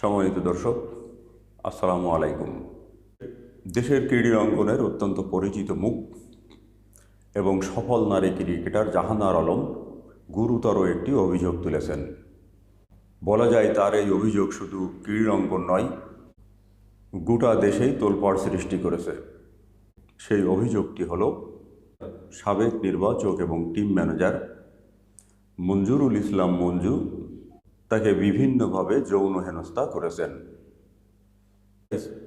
সম্মানিত দর্শক, আসসালামু আলাইকুম। দেশের ক্রীড়া অঙ্গনের অত্যন্ত পরিচিত মুখ এবং সফল নারী ক্রিকেটার জাহানার আলম গুরুতর একটি অভিযোগ তুলেছেন। বলা যায় তার এই অভিযোগ শুধু ক্রীড়া অঙ্গন নয়, গোটা দেশেই তোলপাড় সৃষ্টি করেছে। সেই অভিযোগটি হল, সাবেক নির্বাচক এবং টিম ম্যানেজার মঞ্জুরুল ইসলাম মঞ্জু তাকে বিভিন্নভাবে যৌন হেনস্থা করেছেন।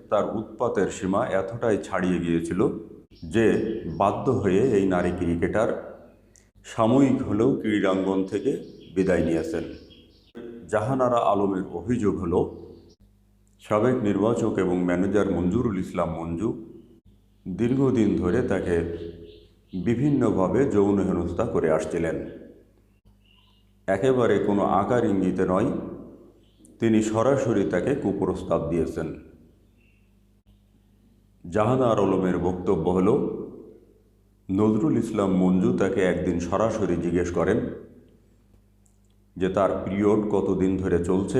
তার উৎপাতের সীমা এতটাই ছাড়িয়ে গিয়েছিল যে বাধ্য হয়ে এই নারী ক্রিকেটার সাময়িক হলেও ক্রীড়াঙ্গন থেকে বিদায় নিয়েছেন। জাহানারা আলমের অভিযোগ হল, সাবেক নির্বাচক এবং ম্যানেজার মঞ্জুরুল ইসলাম মঞ্জু দীর্ঘদিন ধরে তাকে বিভিন্নভাবে যৌন হেনস্থা করে আসছিলেন। একেবারে কোনো আকার ইঙ্গিতে নয়, তিনি সরাসরি তাকে কুপ্রস্তাব দিয়েছেন। জাহানার আলমের বক্তব্য হল, নজরুল ইসলাম মঞ্জু তাকে একদিন সরাসরি জিজ্ঞেস করেন যে তার পিরিয়ড কতদিন ধরে চলছে?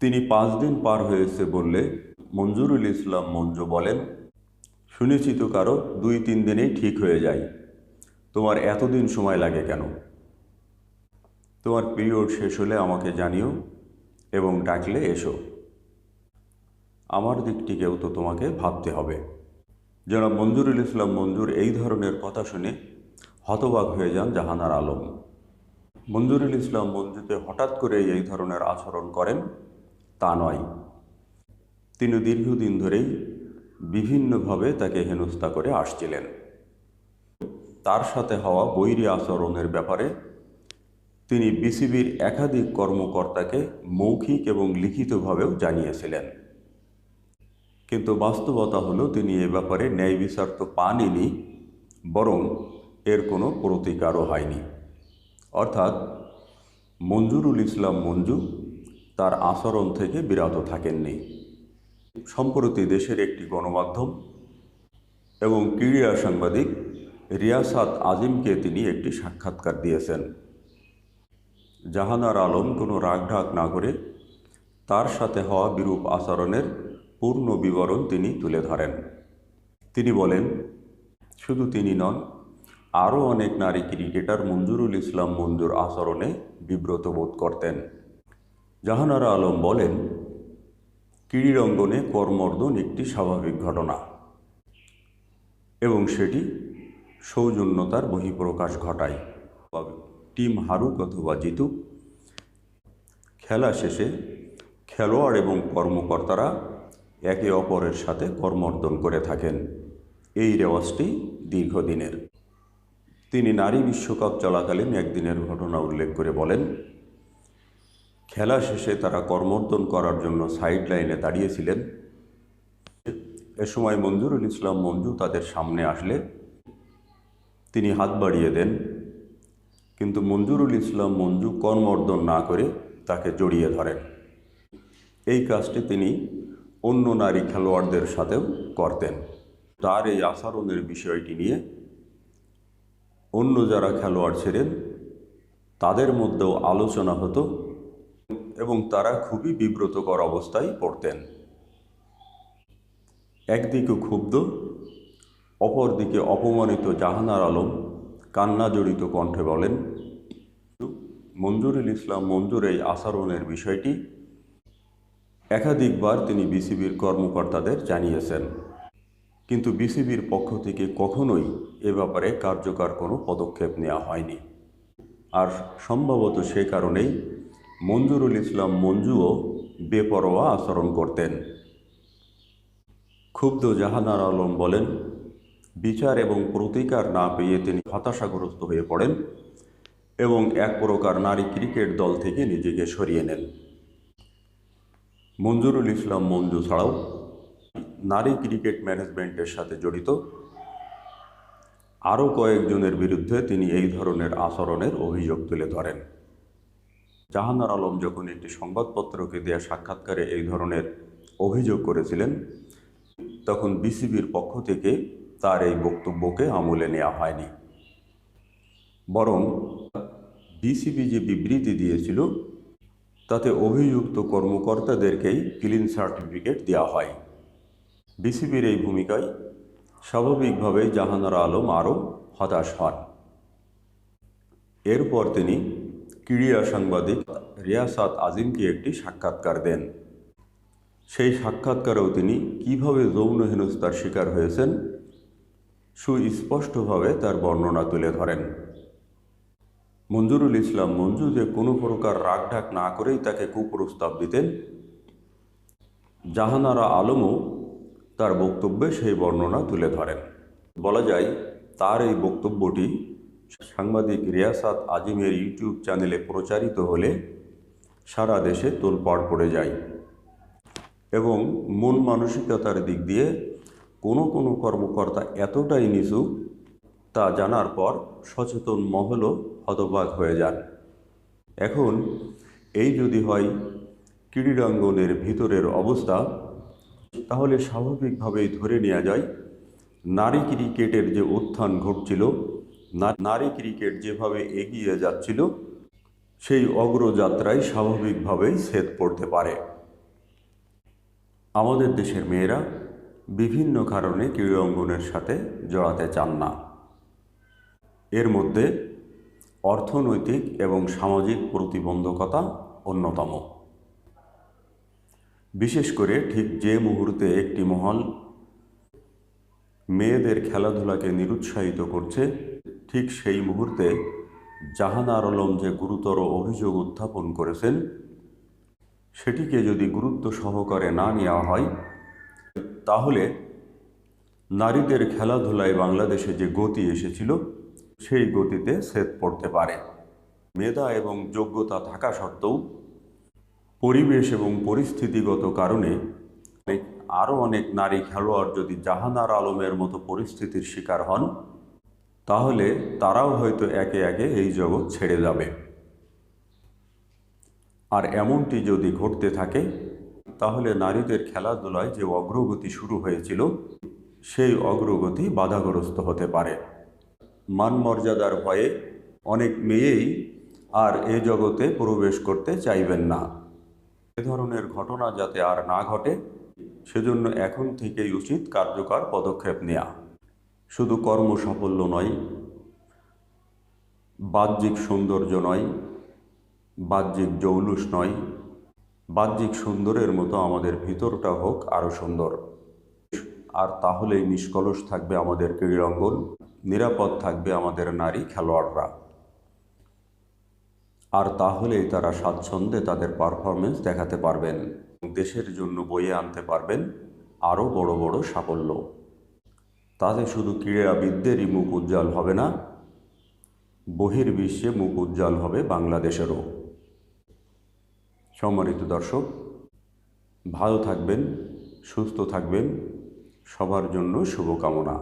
তিনি পাঁচ দিন পার হয়েছে বললে, মঞ্জুরুল ইসলাম মঞ্জু বলেন, শুনেছি তো কারও দুই তিন দিনেই ঠিক হয়ে যায়। তোমার এতদিন সময় লাগে কেন? তোমার পিরিয়ড শেষ হলে আমাকে জানিও এবং ডাকলে এসো। আমার দিকটিকেও তো তোমাকে ভাবতে হবে। জনাব মঞ্জুরুল ইসলাম মঞ্জুর এই ধরনের কথা শুনে হতবাক হয়ে যান জাহানার আলম। মঞ্জুরুল ইসলাম মঞ্জুতে হঠাৎ করে এই ধরনের আচরণ করেন তা নয়। তিনি দীর্ঘদিন ধরেই বিভিন্নভাবে তাকে হেনস্থা করে আসছিলেন। তার সাথে হওয়া বৈরী আচরণের ব্যাপারে তিনি বিসিবির একাধিক কর্মকর্তাকে মৌখিক এবং লিখিতভাবেও জানিয়েছিলেন। কিন্তু বাস্তবতা হলো তিনি এ ব্যাপারে ন্যায় বিচার তো পাননি বরং এর কোনো প্রতিকারও হয়নি। অর্থাৎ মঞ্জুরুল ইসলাম মঞ্জু তার আচরণ থেকে বিরত থাকেননি। সম্প্রতি দেশের একটি গণমাধ্যম এবং ক্রীড়া সাংবাদিক রিয়াসাত আজিমকে তিনি একটি সাক্ষাৎকার দিয়েছেন। জাহানার আলম কোনো রাগঢাক না করে তার সাথে হওয়া বিরূপ আচরণের পূর্ণ বিবরণ তিনি তুলে ধরেন। তিনি বলেন, শুধু তিনি নন আরও অনেক নারী ক্রিকেটার মঞ্জুরুল ইসলাম মঞ্জুর আচরণে বিব্রত বোধ করতেন। জাহানারা আলম বলেন ক্রীড়াঙ্গনে কর্মর্দন একটি স্বাভাবিক ঘটনা এবং সেটি সৌজন্যতার বহিঃপ্রকাশ ঘটায়। টিম হারুক অথবা জিতুক, খেলা শেষে খেলোয়াড় এবং কর্মকর্তারা একে অপরের সাথে কর্মর্দন করে থাকেন। এই রেওয়াজটি দীর্ঘদিনের। তিনি নারী বিশ্বকাপ চলাকালীন একদিনের ঘটনা উল্লেখ করে বলেন, খেলা শেষে তারা কর্মর্দন করার জন্য সাইড লাইনে দাঁড়িয়েছিলেন। এ সময় মঞ্জুরুল ইসলাম মঞ্জু তাদের সামনে আসলে তিনি হাত বাড়িয়ে দেন কিন্তু মঞ্জুরুল ইসলাম মঞ্জু কর্মর্দন না করে তাকে জড়িয়ে ধরেন। এই কাজটি তিনি অন্য নারী খেলোয়াড়দের সাথেও করতেন। তার এই আচরণের বিষয়টি নিয়ে অন্য যারা খেলোয়াড় ছিলেন, তাদের মধ্যেও আলোচনা হতো এবং তারা খুবই বিব্রতকর অবস্থায় পড়তেন। একদিকে ক্ষুব্ধ, অপরদিকে অপমানিত জাহানার আলম কান্না জড়িত কণ্ঠে বলেন, মঞ্জুরুল ইসলাম মঞ্জুর এই আচরণের বিষয়টি একাধিকবার তিনি বিসিবির কর্মকর্তাদের জানিয়েছেন। কিন্তু বিসিবির পক্ষ থেকে কখনোই এ ব্যাপারে কার্যকর কোনো পদক্ষেপ নেওয়া হয়নি। আর সম্ভবত সে কারণেই মঞ্জুরুল ইসলাম মঞ্জুও বেপরোয়া আচরণ করতেন। ক্ষুব্ধ জাহানার আলম বলেন বিচার এবং প্রতিকার না পেয়ে তিনি হতাশাগ্রস্ত হয়ে পড়েন এবং এক প্রকার নারী ক্রিকেট দল থেকে নিজেকে সরিয়ে নেন। মঞ্জুরুল ইসলাম মঞ্জু ছাড়াও নারী ক্রিকেট ম্যানেজমেন্টের সাথে জড়িত। আরও কয়েকজনের বিরুদ্ধে তিনি এই ধরনের আচরণের অভিযোগ তুলে ধরেন। জাহানার আলম যখন একটি সংবাদপত্রকে দেয়া সাক্ষাৎকারে এই ধরনের অভিযোগ করেছিলেন, তখন বিসিবির পক্ষ থেকে তার এই বক্তব্যকে আমলে নেওয়া হয়নি। বরং বিসিবি যে বিবৃতি দিয়েছিল, তাতে অভিযুক্ত কর্মকর্তাদেরকেই ক্লিন সার্টিফিকেট দেওয়া হয়। বিসিবির এই ভূমিকায় স্বাভাবিকভাবে জাহানারা আলম আরও হতাশ হন। এরপর তিনি ক্রীড়া সাংবাদিক রিয়াসাত আজিমকে একটি সাক্ষাৎকার দেন। সেই সাক্ষাৎকারেও তিনি কীভাবে যৌন হেনস্থার শিকার হয়েছেন সুস্পষ্টভাবে তার বর্ণনা তুলে ধরেন। মঞ্জুরুল ইসলাম মঞ্জু যে কোনো প্রকার রাগঢাক না করেই তাকে কুপ্রস্তাব দিতেন, জাহানারা আলমও তার বক্তব্যে সেই বর্ণনা তুলে ধরেন। বলা যায়, তার এই বক্তব্যটি সাংবাদিক রিয়াসাত আজিমের ইউটিউব চ্যানেলে প্রচারিত হলে সারা দেশে তোলপাড় পড়ে যায় এবং মন মানসিকতার দিক দিয়ে কোনো কোনো কর্মকর্তা এতটাই নিচু তা জানার পর সচেতন মহলও হতবাক হয়ে যান। এখন এই যদি হয় ক্রীড়াঙ্গনের ভিতরের অবস্থা, তাহলে স্বাভাবিকভাবেই ধরে নেওয়া যায়, নারী ক্রিকেটের যে উত্থান ঘটছিল নারী ক্রিকেট যেভাবে এগিয়ে যাচ্ছিল, সেই অগ্রযাত্রায় স্বাভাবিকভাবেই ছেদ পড়তে পারে। আমাদের দেশের মেয়েরা বিভিন্ন কারণে ক্রীড়াঙ্গনের সাথে জড়াতে চান না। এর মধ্যে অর্থনৈতিক এবং সামাজিক প্রতিবন্ধকতা অন্যতম। বিশেষ করে ঠিক যে মুহূর্তে একটি মহল মেয়েদের খেলাধুলাকে নিরুৎসাহিত করছে, ঠিক সেই মুহূর্তে জাহানার আলম যে গুরুতর অভিযোগ উত্থাপন করেছেন, সেটিকে যদি গুরুত্ব সহকারে না নেওয়া হয় তাহলে নারীদের খেলাধুলায় বাংলাদেশে যে গতি এসেছিল, সেই গতিতে ছেদ পড়তে পারে। মেধা এবং যোগ্যতা থাকা সত্ত্বেও পরিবেশ এবং পরিস্থিতিগত কারণে আরও অনেক নারী খেলোয়াড় যদি জাহানার আলমের মতো পরিস্থিতির শিকার হন, তাহলে তারাও হয়তো একে একে এই জগৎ ছেড়ে যাবে। আর এমনটি যদি ঘটতে থাকে তাহলে নারীদের খেলাধুলায় যে অগ্রগতি শুরু হয়েছিল, সেই অগ্রগতি বাধাগ্রস্ত হতে পারে। মান মর্যাদার ভয়ে অনেক মেয়েই আর এ জগতে প্রবেশ করতে চাইবেন না। এ ধরনের ঘটনা যাতে আর না ঘটে, সেজন্য এখন থেকেই উচিত কার্যকর পদক্ষেপ নেওয়া শুধু কর্ম সাফল্য নয়, বাহ্যিক সৌন্দর্য নয়, বাহ্যিক জৌলুস নয় বাহ্যিক সুন্দরের মতো আমাদের ভিতরটা হোক আরও সুন্দর। আর তাহলেই নিষ্কলস থাকবে আমাদের ক্রীড়াঙ্গন, নিরাপদ থাকবে আমাদের নারী খেলোয়াড়রা। আর তাহলেই তারা স্বাচ্ছন্দ্যে তাদের পারফরমেন্স দেখাতে পারবেন। দেশের জন্য বয়ে আনতে পারবেন আরও বড় বড় সাফল্য। তাতে শুধু ক্রীড়াবিদদেরই মুখ উজ্জ্বল হবে না, বহির্বিশ্বে মুখ উজ্জ্বল হবে বাংলাদেশেরও। সম্মানিত দর্শক ভালো থাকবেন সুস্থ থাকবেন সবার জন্য শুভকামনা।